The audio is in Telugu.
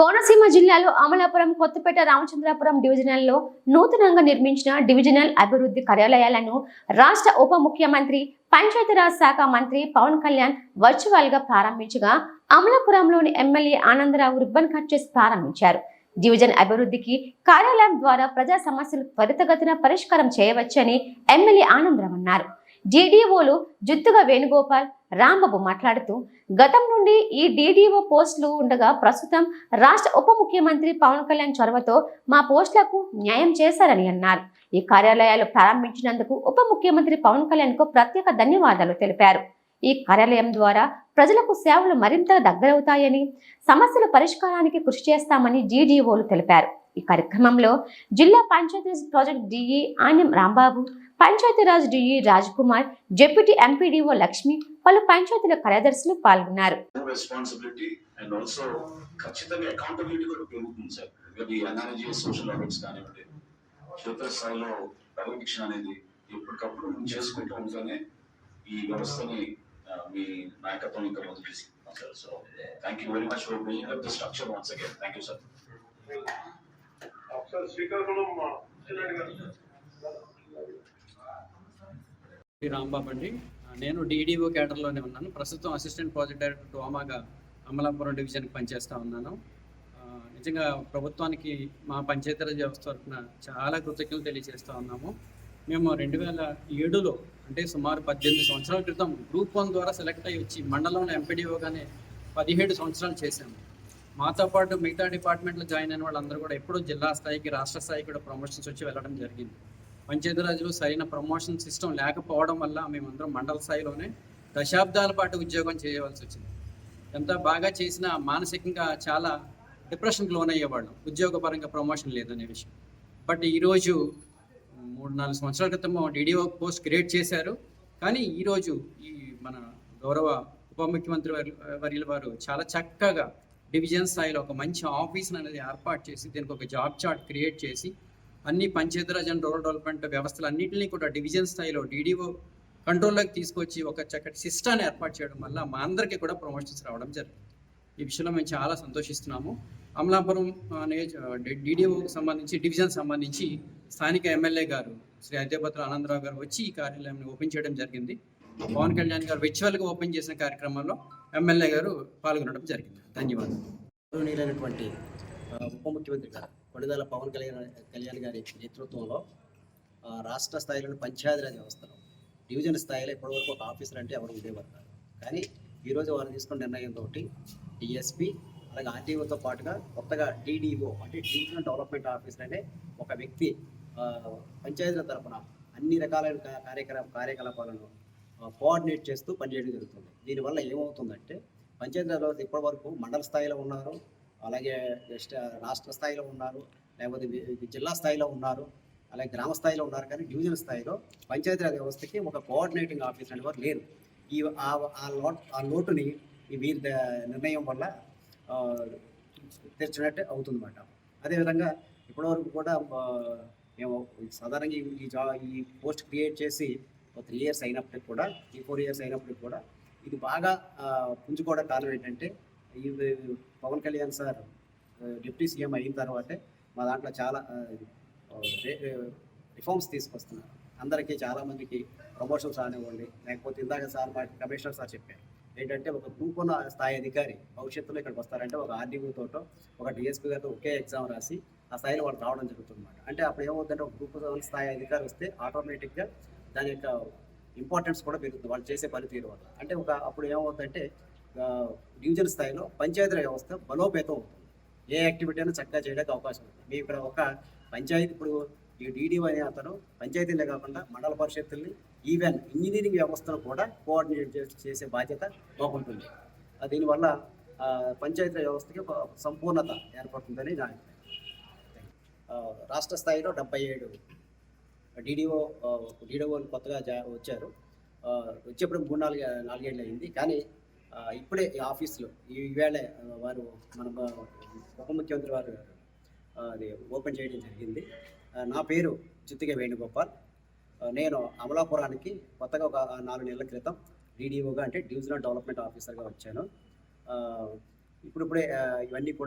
కోనసీమ జిల్లాలో అమలాపురం కొత్తపేట రామచంద్రాపురం డివిజనల్లో నూతనంగా నిర్మించిన డివిజనల్ అభివృద్ధి కార్యాలయాలను రాష్ట్ర ఉప ముఖ్యమంత్రి పంచాయతీరాజ్ శాఖ మంత్రి పవన్ కళ్యాణ్ వర్చువల్గా ప్రారంభించగా అమలాపురంలోని ఎమ్మెల్యే ఆనందరావు రిబ్బన్ కట్ చేసి ప్రారంభించారు. డివిజన్ అభివృద్ధికి కార్యాలయం ద్వారా ప్రజా సమస్యలు త్వరితగతిన పరిష్కారం చేయవచ్చని ఎమ్మెల్యే ఆనందరావు అన్నారు. డీడీఓలు జుత్తుగా వేణుగోపాల్ రాంబాబు మాట్లాడుతూ గతం నుండి ఈ డీడీఓ పోస్టులు ఉండగా ప్రస్తుతం రాష్ట్ర ఉప ముఖ్యమంత్రి పవన్ కళ్యాణ్ చొరవతో మా పోస్టులకు న్యాయం చేశారని అన్నారు. ఈ కార్యాలయాలు ప్రారంభించినందుకు ఉప ముఖ్యమంత్రి పవన్ కళ్యాణ్కు ప్రత్యేక ధన్యవాదాలు తెలిపారు. ఈ కార్యాలయం ద్వారా ప్రజలకు సేవలు మరింత దగ్గరవుతాయని సమస్యల పరిష్కారానికి కృషి చేస్తామని జీడీఓలు తెలిపారు. ఈ కార్యక్రమంలో జిల్లా Panchayati Raj project DE Anyam Rambabu Panchayati Raj DE Kumar deputy MPDO Lakshmi పలు పంచాయతీల కార్యదర్శులు పాల్గొన్నారు. ఎప్పటికప్పుడు చేసుకుంటూ ఉంటేనే ఈ వ్యవస్థని మీ నాయకత్వం ఇంకా ముందుకు తీసుకుంటాం sir. So thank you very much for building up the structure once again thank you sir Rambabu అండి. నేను డిడిఓ క్యాడర్లోనే ఉన్నాను. ప్రస్తుతం అసిస్టెంట్ ప్రాజెక్ట్ డైరెక్టర్ డోమాగా అమలాపురం డివిజన్కి పనిచేస్తూ ఉన్నాను. నిజంగా ప్రభుత్వానికి మా పంచాయతీరాజ్ వ్యవస్థ తరఫున చాలా కృతజ్ఞతలు తెలియజేస్తూ ఉన్నాము. మేము రెండు వేల ఏడులో అంటే సుమారు పద్దెనిమిది సంవత్సరాల క్రితం గ్రూప్ వన్ ద్వారా సెలెక్ట్ అయ్యి వచ్చి మండలంలో ఎంపీడీఓగానే పదిహేడు సంవత్సరాలు చేశాము. మాతో పాటు మిగతా డిపార్ట్మెంట్లో జాయిన్ అయిన వాళ్ళందరూ కూడా ఎప్పుడూ జిల్లా స్థాయికి రాష్ట్ర స్థాయికి కూడా ప్రమోషన్స్ వచ్చి వెళ్ళడం జరిగింది. పంచాయతీరాజ్లో సరైన ప్రమోషన్ సిస్టమ్ లేకపోవడం వల్ల మేమందరం మండల స్థాయిలోనే దశాబ్దాల పాటు ఉద్యోగం చేయవలసి వచ్చింది. ఎంత బాగా చేసినా మానసికంగా చాలా డిప్రెషన్కి లోనయ్యేవాళ్ళం. ఉద్యోగపరంగా ప్రమోషన్ లేదనే విషయం. బట్ ఈరోజు మూడు నాలుగు సంవత్సరాల క్రితం డీడీఓ పోస్ట్ క్రియేట్ చేశారు. కానీ ఈరోజు ఈ మన గౌరవ ఉప ముఖ్యమంత్రి వర్యుల వారు చాలా చక్కగా డివిజన్ స్థాయిలో ఒక మంచి ఆఫీస్ అనేది ఏర్పాటు చేసి దీనికి ఒక జాబ్ చార్ట్ క్రియేట్ చేసి అన్ని పంచాయతీరాజ్ అండ్ రూరల్ డెవలప్మెంట్ వ్యవస్థలు అన్నింటినీ కూడా డివిజన్ స్థాయిలో డీడీఓ కంట్రోల్లోకి తీసుకొచ్చి ఒక చక్కటి సిస్టాన్ని ఏర్పాటు చేయడం వల్ల మా అందరికీ కూడా ప్రమోషన్స్ రావడం జరిగింది. ఈ విషయంలో మేము చాలా సంతోషిస్తున్నాము. అమలాపురం డీడీఓకి సంబంధించి డివిజన్ సంబంధించి స్థానిక ఎమ్మెల్యే గారు శ్రీ అద్యపత్ర ఆనందరావు గారు వచ్చి ఈ కార్యాలయాన్ని ఓపెన్ చేయడం జరిగింది. పవన్ కళ్యాణ్ గారు విర్చువల్గా ఓపెన్ చేసిన కార్యక్రమంలో ఎమ్మెల్యే గారు పాల్గొనడం జరిగింది. ధన్యవాదాలు. గౌరవనీయులైనటువంటి ఉప ముఖ్యమంత్రి గారు కొడిదాల పవన్ కళ్యాణ్ కళ్యాణ్ గారి నేతృత్వంలో రాష్ట్ర స్థాయిలోని పంచాయతీరాజ్ వ్యవస్థలో డివిజన్ స్థాయిలో ఇప్పటివరకు ఒక ఆఫీసర్ అంటే ఎవరు ఉండేవారు కాదు. కానీ ఈరోజు వారు తీసుకున్న నిర్ణయంతో డిఎస్పి అలాగే ఆర్టీఓతో పాటుగా కొత్తగా డిడిఓ అంటే డివిజనల్ డెవలప్మెంట్ ఆఫీసర్ అనే ఒక వ్యక్తి పంచాయతీల తరపున అన్ని రకాలైన కా- కార్యకలా కార్యకలాపాలను కోఆర్డినేట్ చేస్తూ పనిచేయడం జరుగుతుంది. దీనివల్ల ఏమవుతుందంటే పంచాయతీరాజ్ ఇప్పటి వరకు మండల స్థాయిలో ఉన్నారు అలాగే రాష్ట్ర స్థాయిలో ఉన్నారు లేకపోతే జిల్లా స్థాయిలో ఉన్నారు అలాగే గ్రామ స్థాయిలో ఉన్నారు కానీ డివిజన్ స్థాయిలో పంచాయతీరాజ్ వ్యవస్థకి ఒక కోఆర్డినేటింగ్ ఆఫీసర్ అనేవారు లేరు. ఈ ఆ- ఆ లోట్ ఆ లోటుని ఈ వీరి ద- నిర్ణయం వల్ల తెచ్చినట్టు అవుతుందన్నమాట. అదేవిధంగా ఇప్పటివరకు కూడా మేము సాధారణంగా ఈ- ఈ జా ఈ పోస్ట్ క్రియేట్ చేసి ఒక త్రీ ఇయర్స్ అయినప్పటికి కూడా ఈ ఫోర్ ఇయర్స్ అయినప్పటికి కూడా ఇది బాగా పుంజుకోవడం కారణం ఏంటంటే ఈ Pawan Kalyan sir deputy CM అయిన తర్వాతే మా దాంట్లో చాలా రిఫార్మ్స్ తీసుకొస్తున్నారు. అందరికీ చాలా మందికి ప్రమోషన్స్ రానివ్వండి. లేకపోతే ఇందాక సార్ మా కమిషనర్ సార్ చెప్పారు. ఏంటంటే ఒక గ్రూప్ ఉన్న స్థాయి అధికారి భవిష్యత్తులో ఇక్కడికి వస్తారంటే ఒక ఆర్డీఓ ఒక డిఎస్పీ గారితో ఒకే ఎగ్జామ్ రాసి ఆ స్థాయిలో వాళ్ళు రావడం జరుగుతుంది అనమాట అంటే అప్పుడు ఏమవుతుందంటే ఒక గ్రూప్ స్థాయి అధికారి వస్తే ఆటోమేటిక్గా దాని యొక్క ఇంపార్టెన్స్ కూడా పెరుగుతుంది. వాళ్ళు చేసే పనితీరు వల్ల. అంటే ఒక అప్పుడు ఏమవుతుందంటే డివిజన్ స్థాయిలో పంచాయతీ వ్యవస్థ బలోపేతం అవుతుంది. ఏ యాక్టివిటీ అయినా చక్కగా చేయడానికి అవకాశం ఉంది. మీ ఇక్కడ ఒక పంచాయతీ ఇప్పుడు ఈ డీడీఓ అనే అతను పంచాయతీలే కాకుండా మండల పరిషత్తుల్ని ఈవెన్ ఇంజనీరింగ్ వ్యవస్థను కూడా కోఆర్డినేట్ చేసి చేసే బాధ్యత బాగుంటుంది దీనివల్ల పంచాయతీ వ్యవస్థకి ఒక సంపూర్ణత ఏర్పడుతుందని నా రాష్ట్ర స్థాయిలో డెబ్బై ఏడు డీడీఓ డీడీఓలు కొత్తగా జా వచ్చారు. వచ్చేప్పుడు మూడు నాలుగు నాలుగేళ్ళు అయింది. కానీ ఇప్పుడే ఈ ఆఫీస్లో ఈవేళ వారు మన ఉప ముఖ్యమంత్రి వారు అది ఓపెన్ చేయడం జరిగింది. నా పేరు చిత్తిక వేణుగోపాల్. నేను అమలాపురానికి కొత్తగా ఒక నాలుగు నెలల క్రితం డీడీఓగా అంటే డివిజనల్ డెవలప్మెంట్ ఆఫీసర్గా వచ్చాను. ఇప్పుడిప్పుడే ఇవన్నీ కూడా